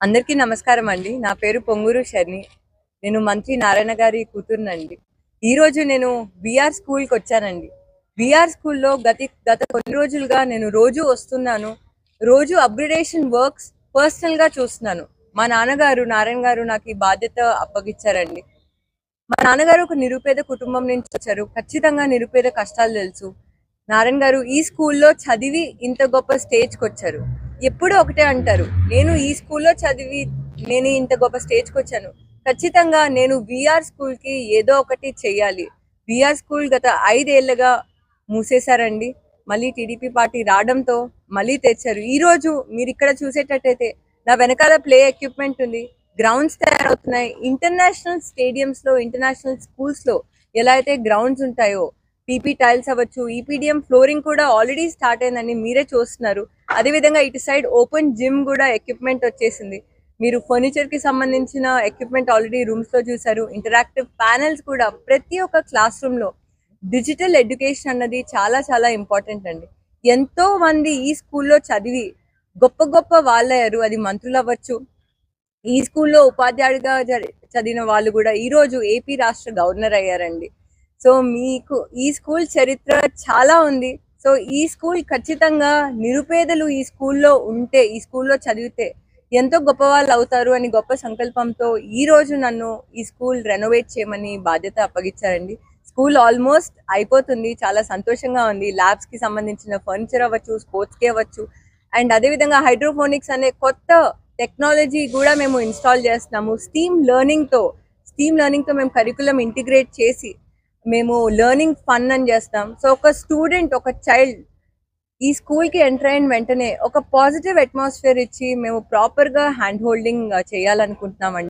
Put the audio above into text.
అందరికీ నమస్కారం అండి. నా పేరు పొంగూరు శర్ని నేను మంత్రి నారాయణ గారి కూతురునండి. ఈ రోజు నేను బీఆర్ స్కూల్కి వచ్చానండి. బీఆర్ స్కూల్లో గతి గత కొన్ని రోజులుగా నేను రోజు వస్తున్నాను. రోజు అప్గ్రేడేషన్ వర్క్స్ పర్సనల్గా చూస్తున్నాను. మా నాన్నగారు నారాయణ గారు నాకు ఈ బాధ్యత అప్పగిచ్చారండి. మా నాన్నగారు ఒక నిరుపేద కుటుంబం నుంచి వచ్చారు. ఖచ్చితంగా నిరుపేద కష్టాలు తెలుసు. నారాయణ గారు ఈ స్కూల్లో చదివి ఇంత గొప్ప స్టేజ్కి వచ్చారు. ఎప్పుడూ ఒకటే అంటారు. నేను ఈ స్కూల్లో చదివి నేను ఇంత గొప్ప స్టేజ్కి వచ్చాను ఖచ్చితంగా నేను విఆర్ స్కూల్కి ఏదో ఒకటి చెయ్యాలి విఆర్ స్కూల్ గత ఐదేళ్ళుగా మూసేశారండి. మళ్ళీ టీడీపీ పార్టీ రావడంతో మళ్ళీ తెచ్చారు. ఈ రోజు మీరు ఇక్కడ చూసేటట్టయితే నా వెనకాల ప్లే ఎక్విప్మెంట్ ఉంది. గ్రౌండ్స్ తయారవుతున్నాయి. ఇంటర్నేషనల్ స్టేడియంస్లో ఇంటర్నేషనల్ స్కూల్స్లో ఎలా అయితే గ్రౌండ్స్ ఉంటాయో పీపీ టైల్స్ అవ్వచ్చు ఈపీడిఎం ఫ్లోరింగ్ కూడా ఆల్రెడీ స్టార్ట్ అయిందని మీరే చూస్తున్నారు. అదేవిధంగా ఇటు సైడ్ ఓపెన్ జిమ్ కూడా ఎక్విప్మెంట్ వచ్చేసింది. మీరు ఫర్నిచర్కి సంబంధించిన ఎక్విప్మెంట్ ఆల్రెడీ రూమ్స్లో చూసారు ఇంటరాక్టివ్ ప్యానెల్స్ కూడా ప్రతి ఒక్క క్లాస్ రూమ్లో. డిజిటల్ ఎడ్యుకేషన్ అన్నది చాలా చాలా ఇంపార్టెంట్ అండి. ఎంతో మంది ఈ స్కూల్లో చదివి గొప్ప గొప్ప వాళ్ళయ్యారు. అది మంత్రులు అవ్వచ్చు. ఈ స్కూల్లో ఉపాధ్యాయుడిగా చదివిన వాళ్ళు కూడా ఈ రోజు ఏపీ రాష్ట్ర గవర్నర్ అయ్యారండి. సో మీకు ఈ స్కూల్ చరిత్ర చాలా ఉంది. సో ఈ స్కూల్ ఖచ్చితంగా నిరుపేదలు ఈ స్కూల్లో ఉంటే ఈ స్కూల్లో చదివితే ఎంతో గొప్ప వాళ్ళు అవుతారు అని గొప్ప సంకల్పంతో ఈ రోజు నన్ను ఈ స్కూల్ రెనోవేట్ చేయమని బాధ్యత అప్పగించారండి. స్కూల్ ఆల్మోస్ట్ అయిపోతుంది. చాలా సంతోషంగా ఉంది. ల్యాబ్స్కి సంబంధించిన ఫర్నిచర్ అవ్వచ్చు స్పోర్ట్స్కి అవ్వచ్చు. అండ్ అదేవిధంగా హైడ్రోఫోనిక్స్ అనే కొత్త టెక్నాలజీ కూడా మేము ఇన్స్టాల్ చేస్తున్నాము. స్టీమ్ లెర్నింగ్తో స్టీమ్ లెర్నింగ్తో మేము కరికులం ఇంటిగ్రేట్ చేసి మేము లెర్నింగ్ ఫన్ అని చేస్తాం. సో ఒక స్టూడెంట్ ఒక చైల్డ్ ఈ స్కూల్కి ఎంటర్ అయిన వెంటనే ఒక పాజిటివ్ అట్మాస్ఫియర్ ఇచ్చి మేము ప్రాపర్గా హ్యాండ్ హోల్డింగ్ uh, చేయాలనుకుంటున్నామండి.